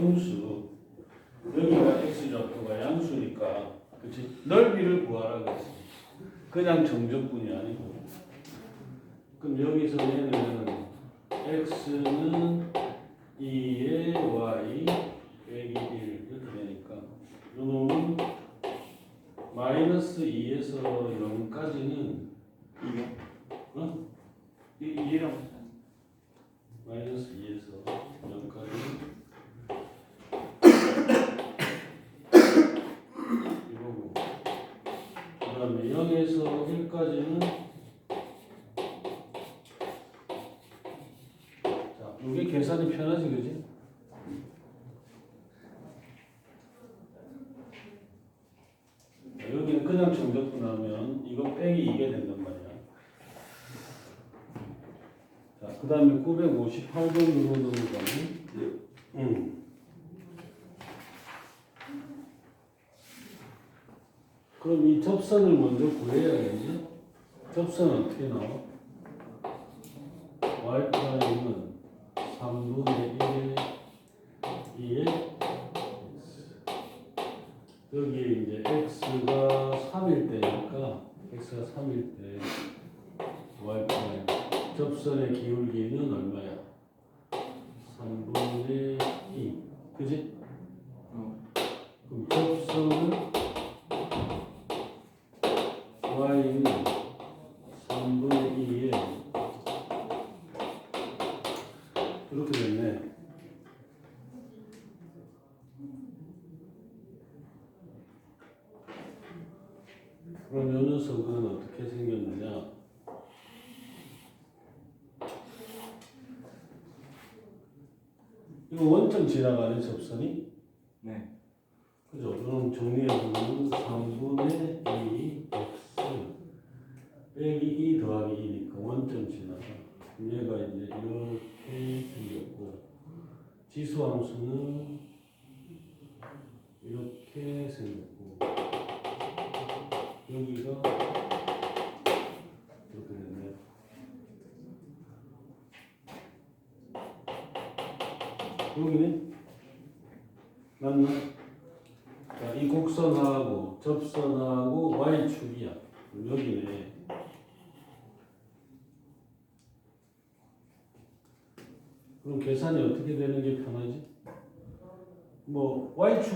음수, 여기가 x 좌표가 양수니까, 그렇지? 넓이를 구하라 그랬어. 그냥 정적분이 아니고. 그럼 여기서 얘는 x는 2의 y 빼기 1 이렇게 되니까 요놈은 마이너스 2에서 0까지는 이게 어? 이, 이해랑 마이너스 2에서 1에서 1까지는 자, 이게 계산이 편하지 그지? 여기는 그냥 정적분 하면 이거 빼기 2게 된단 말이야. 자, 그 다음에 958번 누르는 거는 응. 접선을 먼저 구해야겠지? 접선은 어떻게 나와? y 프라임은 3분의 1의 2의 x. 여기에 이제 x가 3일 때니까, x가 3일 때 y 프라임. 접선의 기울기는 얼마야? 3분의 2. 그지? 어. 그럼 접선은 y는 3분의 2에 이렇게 됐네. 그럼 요 녀석은 어떻게 생겼느냐? 이거 원점 지나가는 접선이 네. 그죠? 그럼 정리해 보면 3분의 2 x 빼기 2 더하기 2니까 원점 지나가 얘가 이제 이렇게 생겼고 지수함수는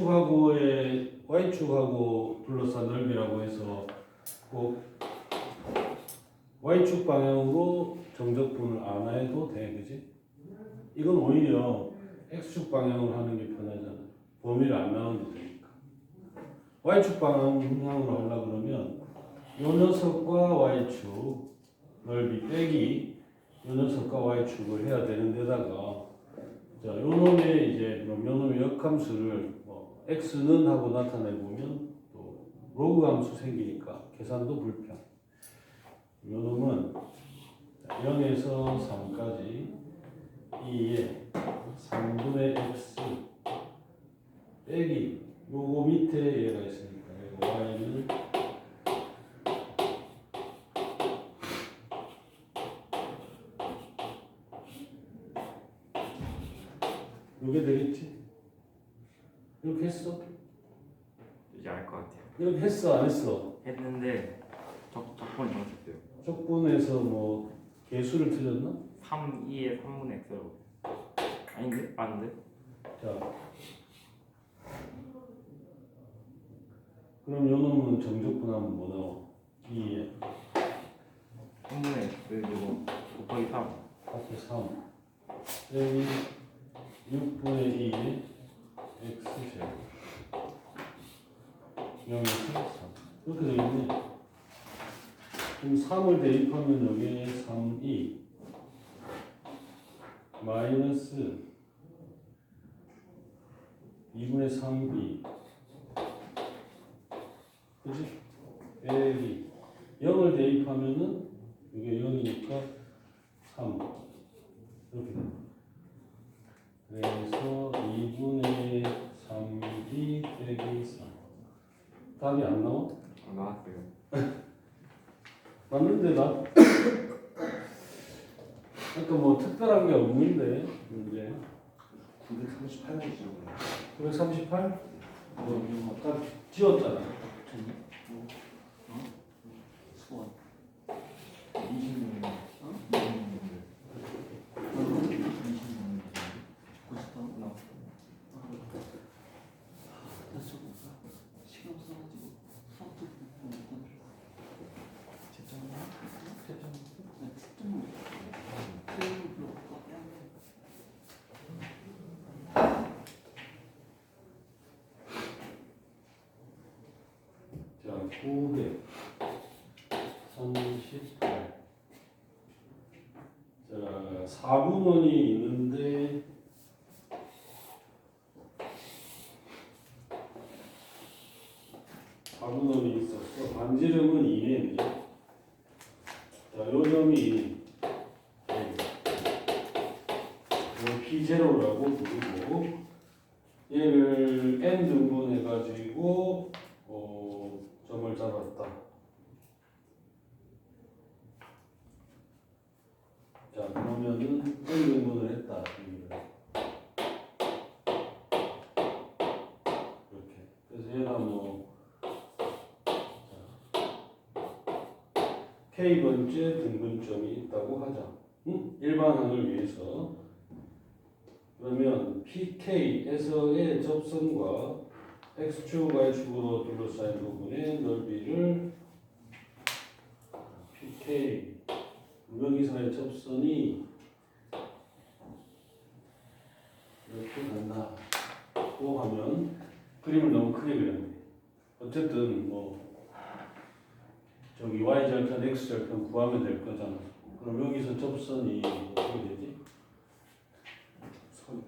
y축하고의 y축하고 둘러싼 넓이라고 해서 꼭 y축 방향으로 정적분을 안 해도 돼, 그지? 이건 오히려 x축 방향으로 하는 게 편하잖아. 범위를 안 나눠도 되니까. y축 방향으로 하려 그러면 요 녀석과 y축 넓이 빼기 요 녀석과 y축을 해야 되는 데다가 자, 요 놈의 이제 요 놈의 역함수를 뭐 x는 하고 나타내 보면 또 로그 함수 생기니까 계산도 불편. 요 놈은 0에서 3까지 2에 3분의 x 빼기 요거 밑에 얘가 있으니까 이거 y는 요게 되겠지? 이렇게 했어? 이제 알 것 같아요. 이렇게 했어 안 했어? 했는데 적 적분이 잘못했어요. 적분에서 뭐 개수를 틀렸나? 3, 2에 3분의 x로. 아닌데? 아닌데? 자 그럼 요 놈은 정적분하면 뭐 나와? 2에 3분의 x 그리고 곱하기 3. 앞에 3 빼기 6분의 2에 x제곱 0에서 3 이렇게 되겠네 그럼 3을 대입하면 여기에 3, 2 마이너스 2분의 3, 2 그지? 빼기 0을 대입하면은 이게 0이니까 3 이렇게 돼. 그래서 2분의 3이 빼기 3 답이 안 나와? 아, 나왔어요. 맞는데 나 그러니까 뭐 특별한 게 없는데 문제 938번이죠. 938? 뭐 아까 지웠잖아 수원. 20년. 어? 20년들. 20년들. 90번. 나왔어. 나 저거 시간 없어가지고 수업도 못 건드려. 채점이야? 채점. 나 채점. 채점 별로 없고 그냥. 자 900 38 자, 4분원이 있는데 사분원이 있었어. 반지름은 2m지. 자, 요 점이 P0라고 부르고 얘를 n 등분 해가지고 어, 점을 잡았다. 자, 그러면은 n 등분을 했다. 여기를. 이렇게. 그래서 얘가 뭐 k 번째 등분점이 있다고 하자. 응? 일반항을 위해서. 그러면 PK에서의 접선과 x축, y축으로 둘러싸인 부분의 넓이를 PK 여기서의 접선이 이렇게 간다 고 하면 그림을 너무 크게 그렸네. 어쨌든 뭐 저기 y 절편, x 절편 구하면 될 거잖아. 그럼 여기서 접선이 어떻게 되지? 선.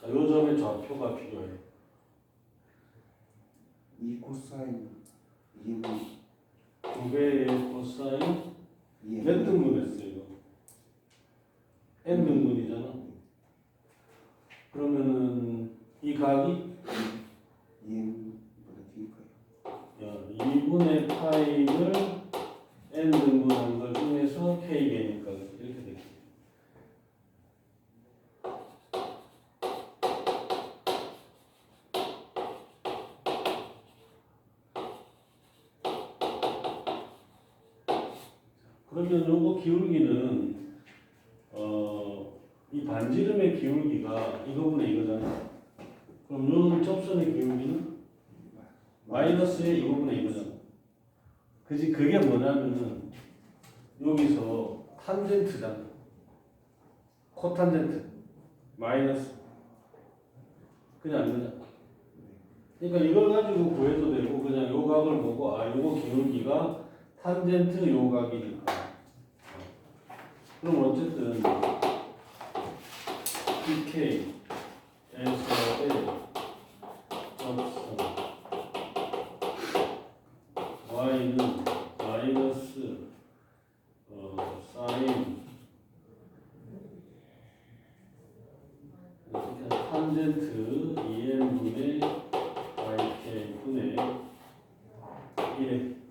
자, 요 점의 좌표가 필요해. 이 코사인 EM 두 배의 코사인 몇 등분 했어 이거? n 등분이잖아. 그러면은 이 각이. 야, 2분의 파이를 n 등분한 것 중에서 k개니까 이렇게 되겠지. 그러면 요거 기울기는 어, 이 반지름의 기울기가 이거분의 이거잖아. 그럼 요 접선의 기울기는 마이너스의 이거분의 이거잖아. 그지 그게 뭐냐면은 여기서 탄젠트잖아. 코탄젠트 마이너스 그냥 안 되잖아. 그러니까 이걸 가지고 구해도 되고 그냥 요 각을 보고 아 요거 기울기가 탄젠트 요 각이니까. 그럼 어쨌든 PK 2m분의 yk 분의 1.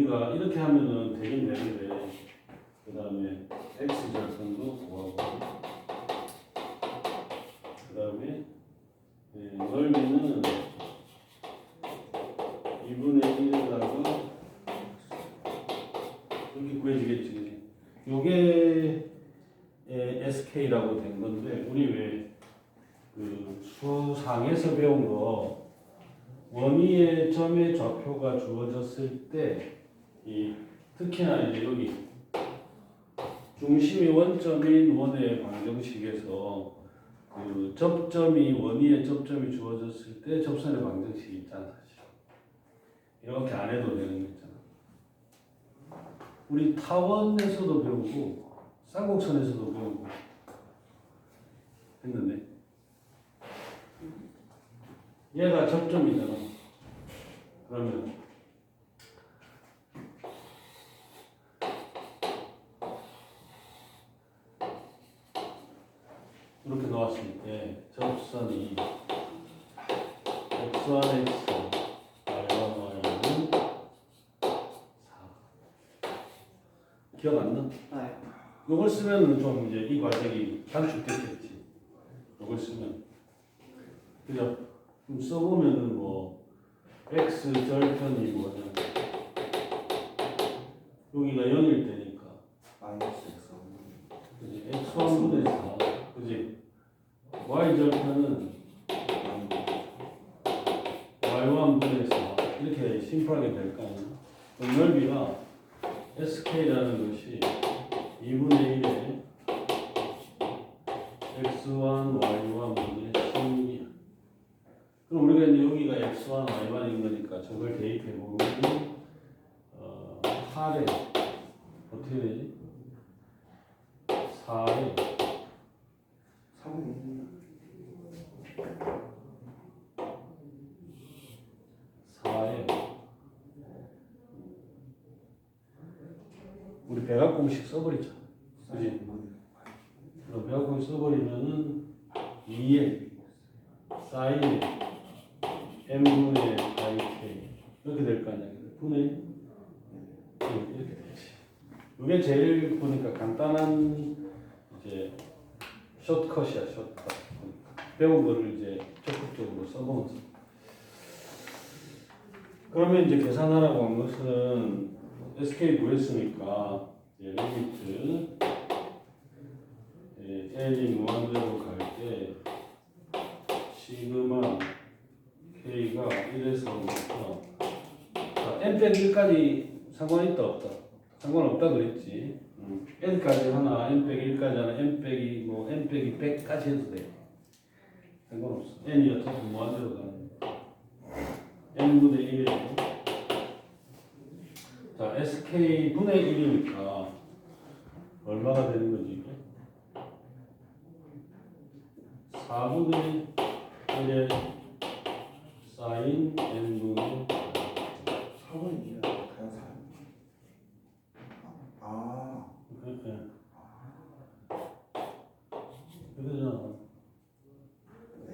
우리가 이렇게 하면은 되긴 되는데 그 다음에 x 절편도 구하고 그 다음에 네, 넓이는 2분의 1에다가 이렇게 구해지겠지? 요게 에, SK라고 된 건데 우리 왜 그 수상에서 배운 거 원위의 점의 좌표가 주어졌을 때 이 특히나 이제 여기 중심이 원점인 원의 방정식에서 그 접점이 원위의 접점이 주어졌을 때 접선의 방정식이 있잖아 사실 이렇게 안 해도 되는 거 있잖아. 우리 타원에서도 배우고 쌍곡선에서도 배우고 했는데 얘가 접점이잖아. 그러면 이렇게 나왔을 때 접선이 x1 x y1 y는 4 기억 안 나? 네. 이걸 쓰면은 좀 이제 이 과정이 단축됐겠지. 이걸 쓰면 그죠? 그럼 써보면은 뭐 x 절편이 뭐냐? 여기가 0일 때니까 마이너스 x 그지? x1분의 4 그지? y 절편은 y1분의 4 이렇게 심플하게 될 거 아니야? 그럼 넓이가 sk라는 것이 2분의 1에 x1, y1 분의 16이야. 여기가 x1, y1인 거니까 저걸 대입해 보면 어, 8에 어떻게 되지? 4에 3분의 4에 우리 배각 공식 써버리자. 1 그지? 그럼 배각 공식 써버리면은 2에 사인에 m분의 ik 이렇게 될 거 아니야. 분의 이렇게 되지. 제일 보니까 간단한 이제 숏컷이야 숏컷. 배운 거를 이제 적극적으로 써보면서. 그러면 이제 계산하라고 한 것은 SK 구했으니까 이제 리미트 예, L이 무한대로 갈 때 시그마 K가 1에서 5부터 자, n 빼기 1까지 상관 있다 없다? 상관없다 그랬지. 음. n까지 하나, n 빼기 1까지 하나, n 빼기 뭐 n 빼기 100까지 해도 돼. 상관없어. N이 어차피 무한대로 가는 n분의 1에 자 SK 분의 1이니까 얼마가 되는 거지? 이게? 4분의 1의 사인 n분의 4분의 1은 그냥 4 아 이렇게 그러잖아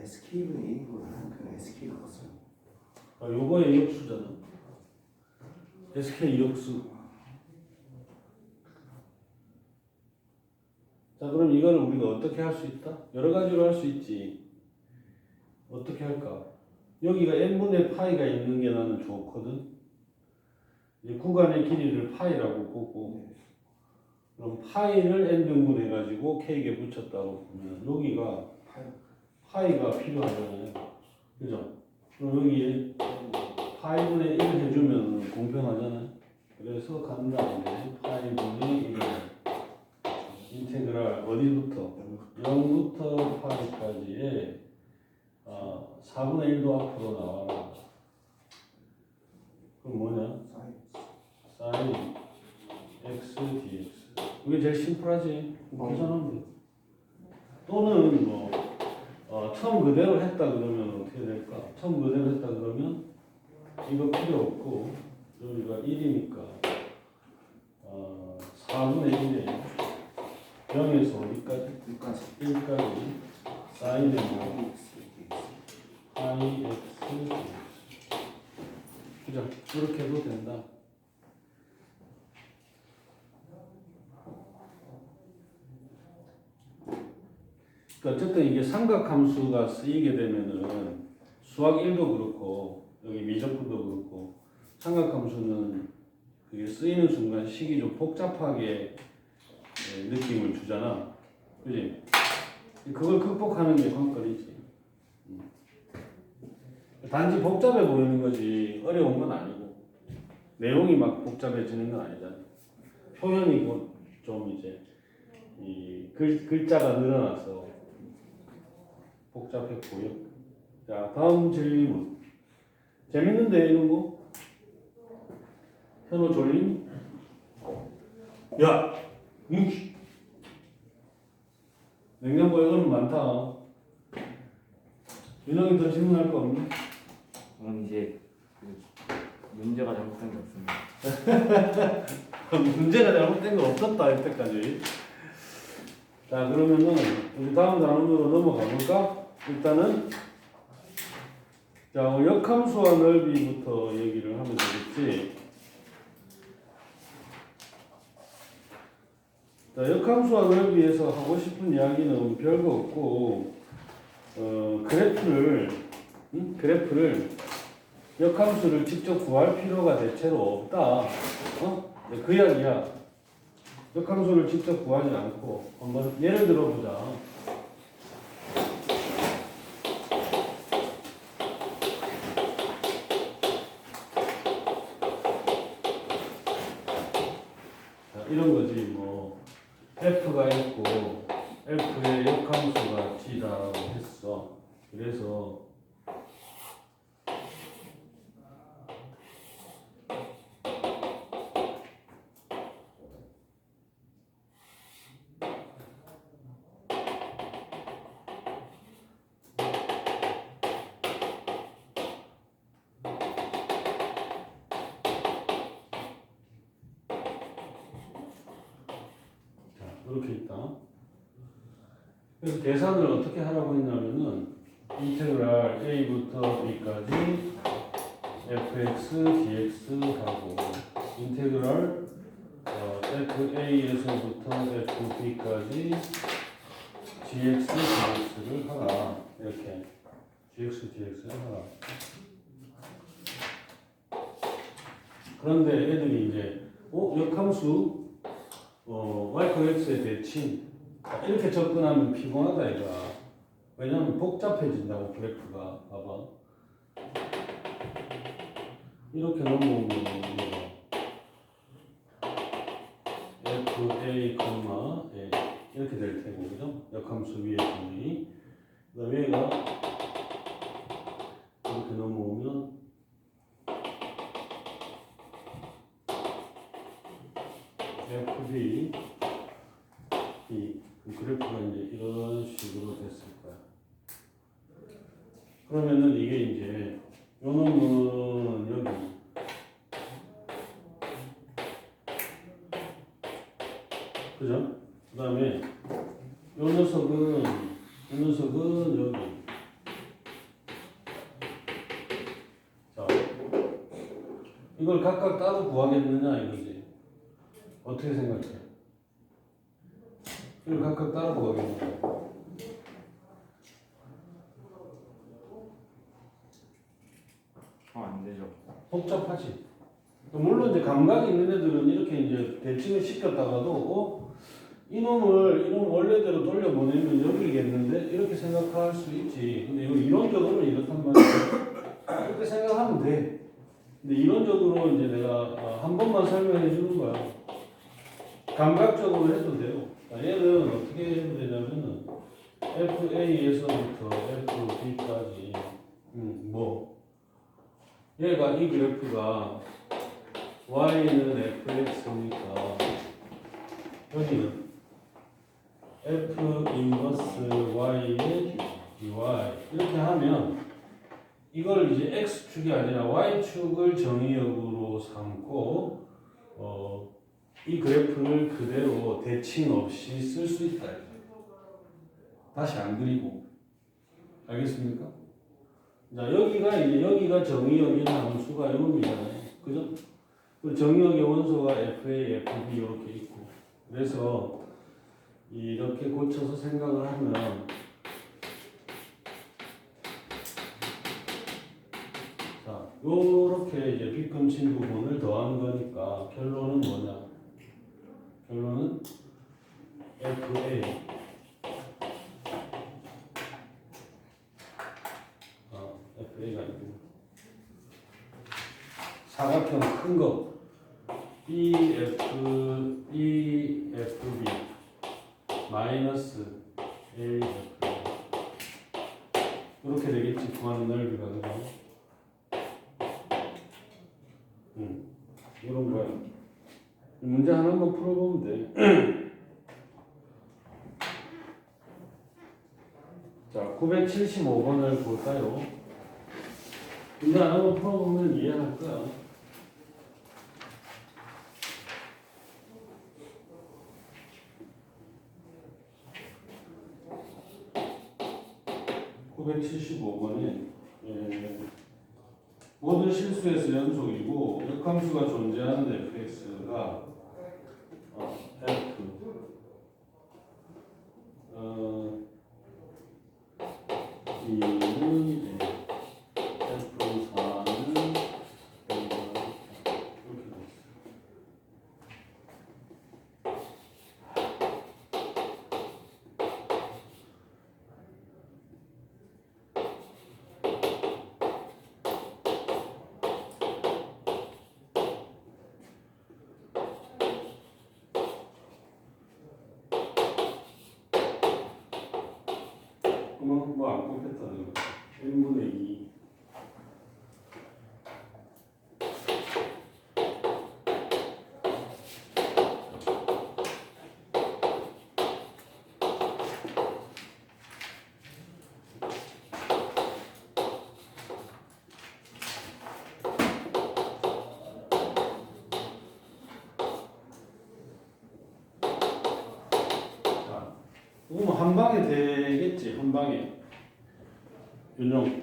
SK분의 1이보다는 그냥 SK가 컸어요 아, 요거의 역수잖아 SK 역수 자 그럼 이거를 우리가 어떻게 할 수 있다? 여러 가지로 할 수 있지 어떻게 할까? 여기가 n분의 파이가 있는 게 나는 좋거든 이 구간의 길이를 파이라고 보고 그럼 파이를 n등분 해가지고 k에 붙였다고 보면 여기가 파이 파이가 필요하잖아요 그죠? 그럼 여기에 파이분의 1 해주면 공평하잖아요. 그래서 간 다음에 파이분의 1 인테그랄 어디부터? 0부터 파이까지의 어, 4분의 1도 앞으로 나와라. 그럼 뭐냐? 사인 x dx. 이게 제일 심플하지. 계산하면 돼. 또는 뭐 어, 처음 그대로 했다 그러면 어떻게 될까? 처음 그대로 했다 그러면 이거 필요 없고 여기가 1이니까 어, 4분의 1에 0에서 어디까지? 1까지 1까지 사인의 뭐 i x 그죠? 이렇게 해도 된다. 그러니까 어쨌든 이게 삼각함수가 쓰이게 되면은 수학 1도 그렇고 여기 미적분도 그렇고 삼각함수는 그게 쓰이는 순간 식이 좀 복잡하게 예, 느낌을 주잖아. 그지? 그걸 극복하는 게 관건이지. 음. 단지 복잡해 보이는 거지 어려운 건 아니고 내용이 막 복잡해지는 건 아니잖아. 표현이 뭐좀 이제 이 글, 글자가 늘어나서 보여. 자 다음 질문. 재밌는데 이런 거? 현호 졸림? 야, 음. 냉장고에 얼음 많다. 윤영이 더 질문할 거 없니? 저는 이제 그 문제가 잘못된 게 없습니다. 문제가 잘못된 거 없었다 이때까지. 자 그러면은 우리 다음 단원으로 넘어가 볼까? 일단은 자 어, 역함수와 넓이부터 얘기를 하면 되겠지. 자 역함수와 넓이에서 하고 싶은 이야기는 별거 없고 어 그래프를 응? 그래프를 역함수를 직접 구할 필요가 대체로 없다. 어? 네, 그 이야기야. 역함수를 직접 구하지 않고 한번 예를 들어보자. 자, 계산을 어떻게 하라고 했냐면은 인테그랄 a부터 b까지 fx, dx 하고 인테그랄 어, fa에서부터 fb까지 gx, dx를 하라 이렇게 gx, dx를 하라. 그런데 애들이 이제 어 역함수 어, y x의 대칭 이렇게 접근하면 피곤하다 이가 왜냐면 복잡해진다고 그래프가. 봐봐. 이렇게 넘어오면 f a, a. 이렇게 될 테고 그죠? 역함수 위의 범위 그 다음에 얘가 그러면은 이게 이제 요 놈은 여기 그죠? 그 다음에 요 녀석은 요 녀석은 여기 자 이걸 각각 따로 구하겠느냐 이거지 어떻게 생각해? 이걸 각각 따로 구하겠느냐 어, 안 되죠. 복잡 하지. 물론 이제 감각이 있는 애들은 이렇게 이제 대칭을 시켰다가도 어? 이놈을 이놈 원래대로 돌려보내면 여기겠는데 이렇게 생각할 수 있지. 근데 이거 이론적으로는 이렇단 말이야. 이렇게 생각하면 돼. 근데 이론적으로 이제 내가 어, 한 번만 설명해 주는 거야. 감각적으로 해도 돼요. 자, 얘는 어떻게 해도 되냐면은 FA에서부터 FB까지 음, 뭐 얘가 이 그래프가 y는 fx니까 여기는 f 인버스 y의 dy 이렇게 하면 이걸 이제 x축이 아니라 y축을 정의역으로 삼고 어, 이 그래프를 그대로 대칭 없이 쓸 수 있다. 다시 안 그리고 알겠습니까? 자 여기가 이제 여기가 정의역이라는 함수가 이놈이잖아요. 그죠? 그 정의역의 원소가 FA, FB 이렇게 있고 그래서 이렇게 고쳐서 생각을 하면 자 요렇게 이제 빗금친 부분을 더한 거니까 결론은 뭐냐? 결론은 FA 75번을 볼까요? 근데 안 한번 풀어보면 이해할 거야. 구백칠십오 번에 예, 모든 실수에서 연속이고 역함수가 존재하는 fx가 그럼 한 방에 되겠지 한 방에 윤영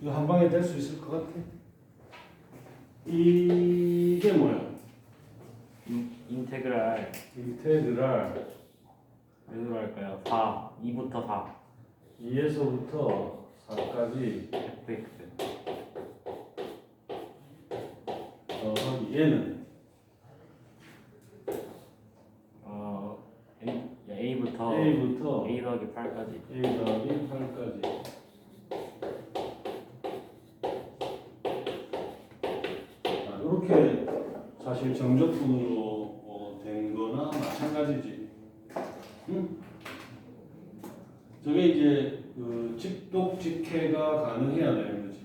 이거 한 방에 될 수 있을 것 같아? 이게 뭐야? 인, 인테그랄 인테그랄 몇으로 할까요? 4 2부터 4 2에서부터 4까지 fx 더하기 얘는 어 A, a부터 A부터 a 더하기 8까지 A 더하기 8까지 자, 이렇게 사실 정적분으로 어, 된 거나 마찬 가지지. 응? 저게 이제 그 직독 직해가 가능해야 되는 거지?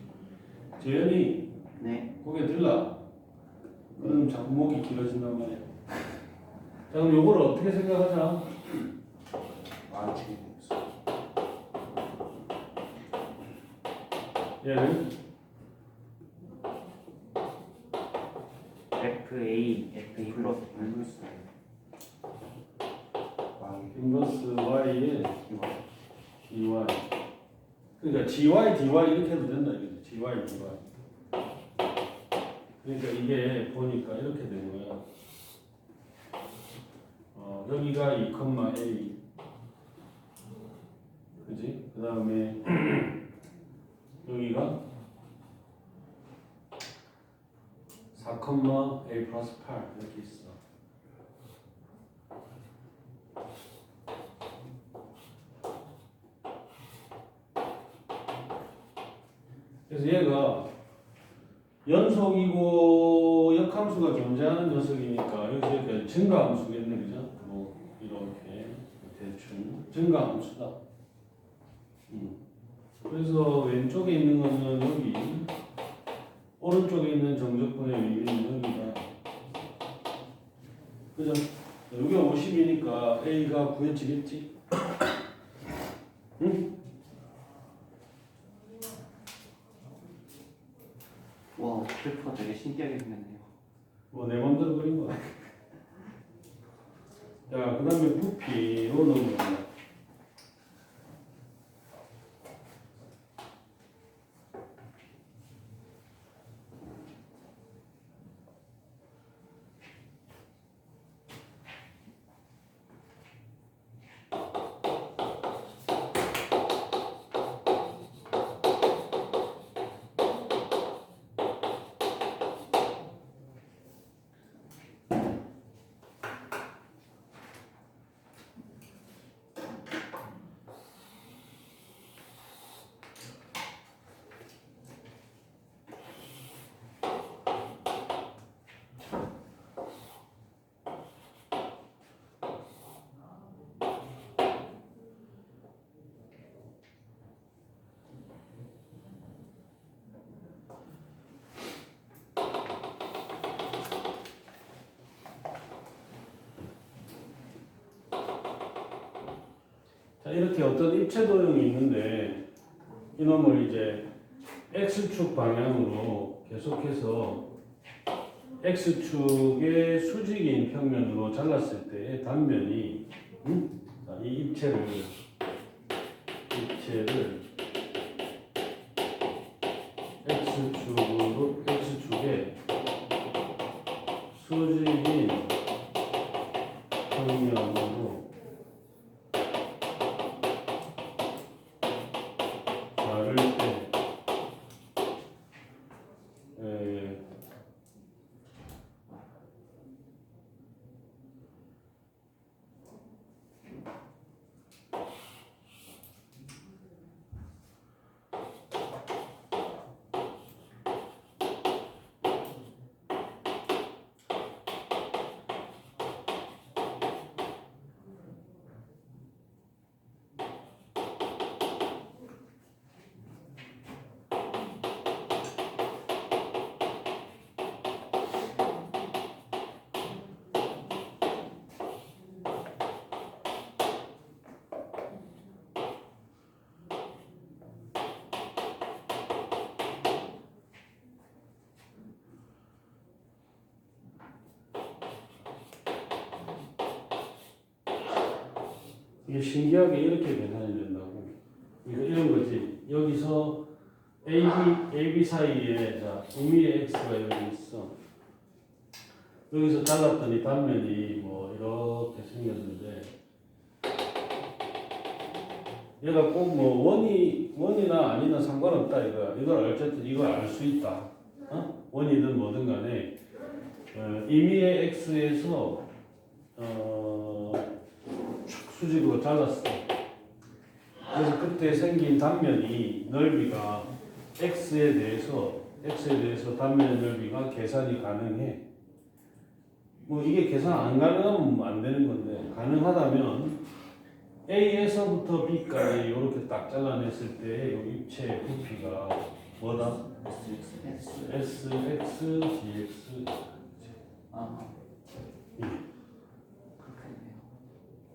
재현이 네. 고개 들라. 그럼 자꾸 목이 길어진단 말이야. 자 그럼 요걸 어떻게 생각하자? 아, 지금 얘를 fa f 플러스 8 인버스. 아, 인버스 y에 dy. 그러니까 gy dy 이렇게 해도 된다 이거지. gy dy. 그러니까 이게 보니까 이렇게 된 거야. 어, 여기가 2,a 그지? 그 다음에 여기가 4,a 플러스 8 이렇게 있어 그래서 얘가 연속이고 역함수가 존재하는 녀석이니까 여기서 이렇게 증가함수겠네 그죠? 뭐 이렇게 대충 증가함수다 음. 그래서 왼쪽에 있는 거는 여기 오른쪽에 있는 정적분의 의미는 여기다 그죠? 여기가 50이니까 A가 구해지겠지? 응? 와, 그래프가 되게 신기하게 생겼네요. 뭐내 맘대로 그린 거야. 자, 그 다음에 부피로 넘어간다. 이렇게 어떤 입체 도형이 있는데 이놈을 이제 x축 방향으로 계속해서 x축의 수직인 평면으로 잘랐을 때 단면이 음? 자, 이 입체를 입체를 x축으로 x축에 수직인 평면으로 자를 때 에, 이게 신기하게 이렇게 계산이 된다고. 이거 이런 거지. 여기서 A, B, A, B 사이에 자, 의미의 X가 여기 있어. 여기서 잘랐더니 단면이 뭐 이렇게 생겼는데 얘가 꼭 뭐 원이 원이나 아니나 상관없다 이거 이걸 어쨌든 이걸 알 수 있다. 어? 원이든 뭐든 간에 어, 임의의 x에서 어, 촥 수직으로 잘랐어. 그래서 그때 생긴 단면이 넓이가 x에 대해서 x에 대해서 단면의 넓이가 계산이 가능해. 뭐 이게 계산 안 가능하면 안 되는 건데 가능하다면 A에서부터 B까지 이렇게 딱 잘라냈을 때 이 입체 부피가 뭐다? S S, X, DX 아 예.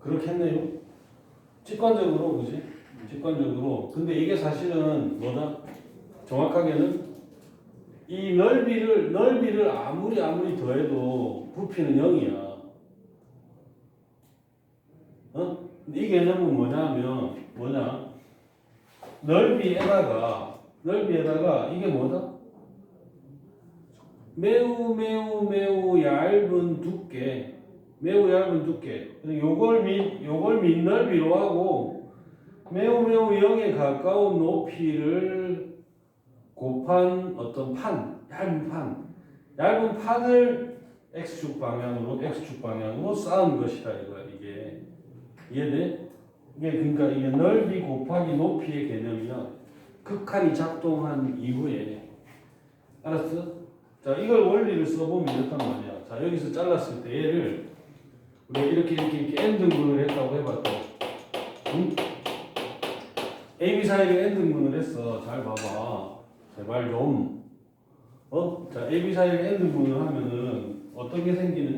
그렇겠네요. 직관적으로 그지? 직관적으로. 근데 이게 사실은 뭐다? 정확하게는 이 넓이를 넓이를 아무리 아무리 더해도 부피는 0이야. 어? 이 개념은 뭐냐면 뭐냐? 넓이에다가 넓이에다가 이게 뭐다? 매우 매우 매우 얇은 두께 매우 얇은 두께. 요걸 밑 요걸 밑넓이로 하고 매우 매우 0에 가까운 높이를 곱한 어떤 판, 얇은 판, 얇은 판을 x축 방향으로 x축 방향으로 쌓은 것이다 이거 이게 이해돼? 이게 그러니까 이게 넓이 곱하기 높이의 개념이야. 극한이 작동한 이후에 알았어? 자 이걸 원리를 써보면 이렇단 말이야. 자 여기서 잘랐을 때 얘를 우리가 이렇게 이렇게 이렇게 n등분을 했다고 해봤다. 응? A, B 사이를 n등분을 했어. 잘 봐봐. 제발 좀. 어? 자, A, B 사이를 n등분을 하면은 어떤 게 생기는